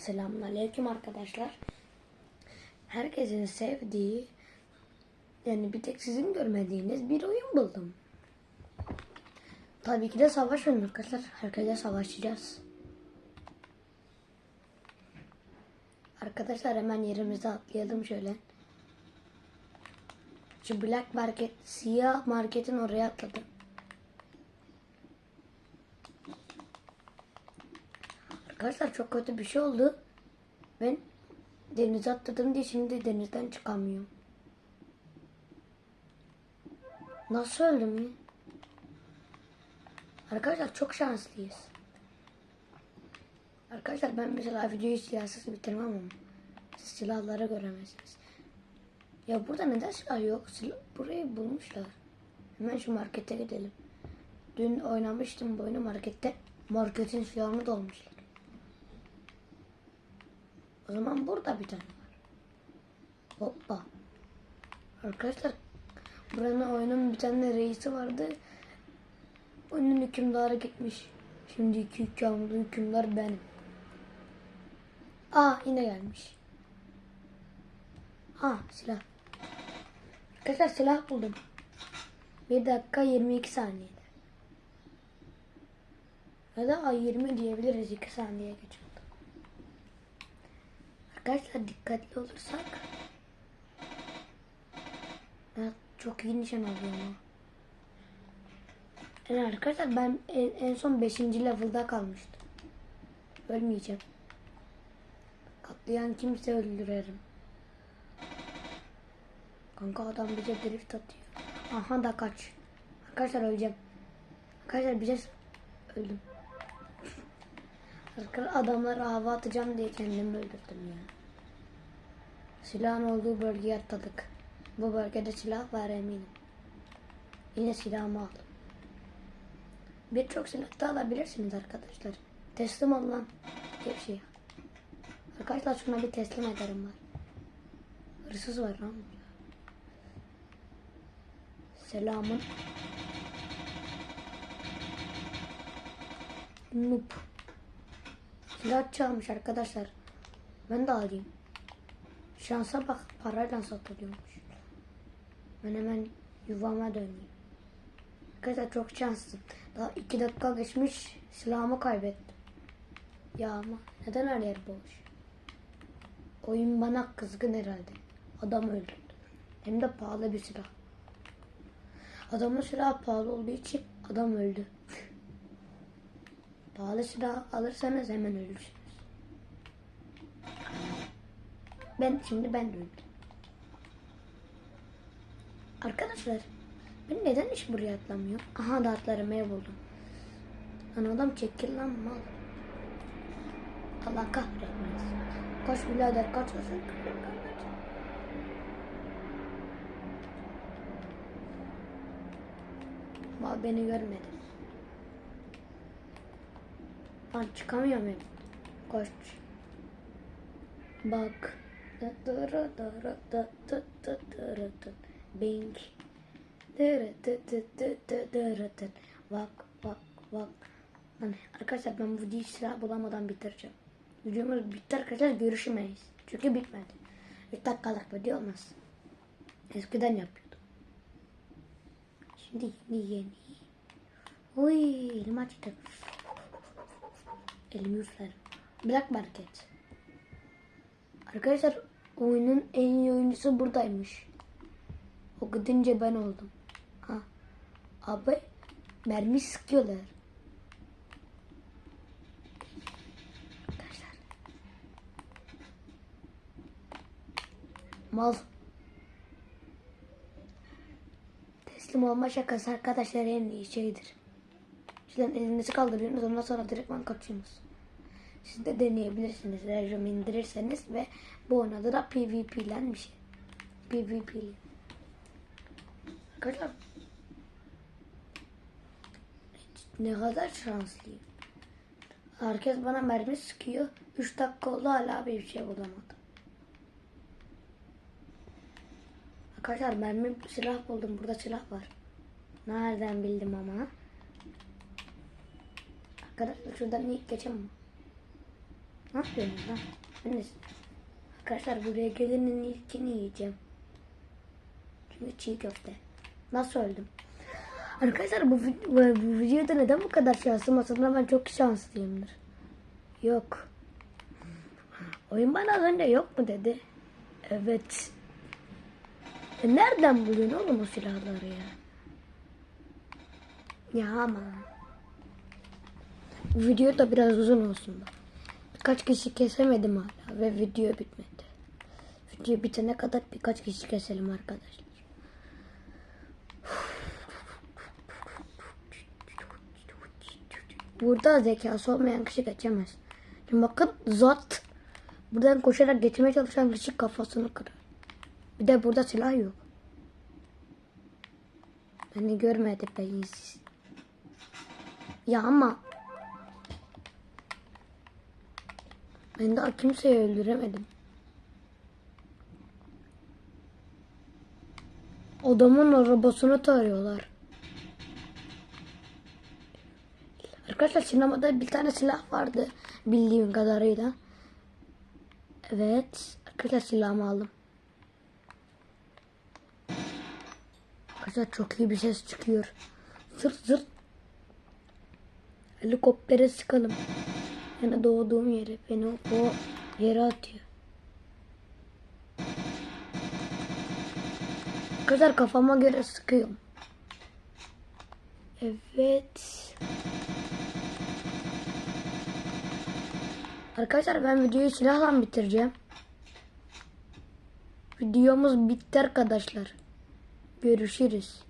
Selamünaleyküm arkadaşlar. Herkesin sevdiği yani bir tek sizin görmediğiniz bir oyun buldum. Tabii ki de savaş oyunu arkadaşlar. Herkese savaşacağız. Arkadaşlar hemen yerimize atlayalım şöyle. Şu Black Market, siyah marketin oraya atladım. Arkadaşlar çok kötü bir şey oldu. Ben denize atladım diye şimdi denizden çıkamıyorum. Nasıl öldüm ya? Arkadaşlar çok şanslıyız. Arkadaşlar ben mesela videoyu silahsız bitirmem ama siz silahları göremezsiniz. Ya burada neden silah yok? Silah, burayı bulmuşlar. Hemen şu markete gidelim. Dün oynamıştım bu oyunu markette. Marketin silahını dolmuşlar. O zaman burada bir tane var. Hoppa. Arkadaşlar buranın oyunun bir tane reisi vardı. Oyunun hükümdarı gitmiş. Şimdi iki hükümdarı hükümdar benim. Aa yine gelmiş. Ha silah. Arkadaşlar silah buldum. 1 dakika 22 saniyede. Ya da ay 20 diyebiliriz 2 saniye geç oldu. Arkadaşlar dikkatli olursak ben çok iyi nişan alıyorum. Yani arkadaşlar ben en, en son 5. level'da kalmıştım. Ölmeyeceğim. Katlayan kimse öldürelim. Kanka adam bize drift atıyor. Aha da kaç. Arkadaşlar öleceğim. Arkadaşlar bize öldüm. Arkadaşlar adamlara hava atacağım diye kendimi öldürdüm ya. Silahın olduğu bölgeye atladık. Bu bölgede silah var eminim. Yine silahımı aldım. Birçok silah da alabilirsiniz arkadaşlar. Teslim ol lan. şey. Arkadaşlar şuna bir teslim ederim var. Hırsız var lan. Selamın. Noob. Silah çalmış arkadaşlar. Ben de alayım. Şansa bak parayla satılıyormuş. Ben hemen yuvama döneyim. Arkadaşlar çok şanslıyım. Daha iki dakika geçmiş silahımı kaybettim. Ya ama neden her yer boş? Oyun bana kızgın herhalde. Adam öldürdü. Hem de pahalı bir silah. Adamın silahı pahalı olduğu için adam öldü. Pahalı silah alırsanız hemen ölürsünüz. Ben şimdi ben öldüm. Arkadaşlar ben neden hiç buraya atlamıyorum? Aha da atlarımı buldum. Lan adam çekil lan mal. Allah kahretmesin. Kaç birader kaç kaç. Mal beni görmedi. Lan çıkamıyorum ben. Koş. Bak. Bing. Bak bak bak. Lan arkadaşlar ben bu diş silah bulamadan bitireceğim. Videomuz bitti arkadaşlar görüşemeyiz. Çünkü bitmedi. 3 dakikalık video olmaz. Eskiden yapıyordum. Şimdi yeni yeni. Uy elim açtı. Elimi. Black Market. Arkadaşlar oyunun en iyi oyuncusu buradaymış. O gidince ben oldum. Ha. Abi mermi sıkıyorlar. Arkadaşlar. Mal. Teslim olma şakası arkadaşlar en iyi şeydir. Sizden elinizi kaldırıyorsunuz ondan sonra direktman kaçıyorsunuz. Siz de deneyebilirsiniz. Rejim indirirseniz ve bu oyun adı da PvP'len bir şey. PvP. Arkadaşlar ne kadar şanslıyım. Herkes bana mermi sıkıyor. 3 dakika oldu hala bir şey bulamadım. Arkadaşlar mermi silah buldum. Burada silah var. Nereden bildim ama. Arkadaşlar şuradan ilk geçemem. Ne yapıyorsun lan? De... Arkadaşlar buraya gelenin ilkini yiyeceğim. Çünkü çiğ köfte. Nasıl öldüm? Arkadaşlar bu, bu, bu videoda neden bu kadar şanslıyım? Aslında ben çok şanslıyımdır. Yok. Oyun bana az önce yok mu dedi. Evet. E nereden buluyorsun oğlum o silahları ya? Ya ama. Video da biraz uzun olsun bak. Birkaç kişi kesemedim hala ve video bitmedi. Video bitene kadar birkaç kişi keselim arkadaşlar. Burada zekası olmayan kişi geçemez. Şimdi bakın zat buradan koşarak geçmeye çalışan kişi kafasını kırar. Bir de burada silah yok. Beni görmedi beyinsiz. Ya ama ben daha kimseyi öldüremedim. Adamın arabasını tarıyorlar. Arkadaşlar sinemada bir tane silah vardı bildiğim kadarıyla. Evet. Arkadaşlar silahımı aldım. Arkadaşlar çok iyi bir ses çıkıyor. Zırt zırt. Helikoptere sıkalım. Yani doğduğum yere beni o, yere atıyor. Arkadaşlar kafama göre sıkıyorum. Evet. Arkadaşlar ben videoyu silahla bitireceğim. Videomuz bitti arkadaşlar. Görüşürüz.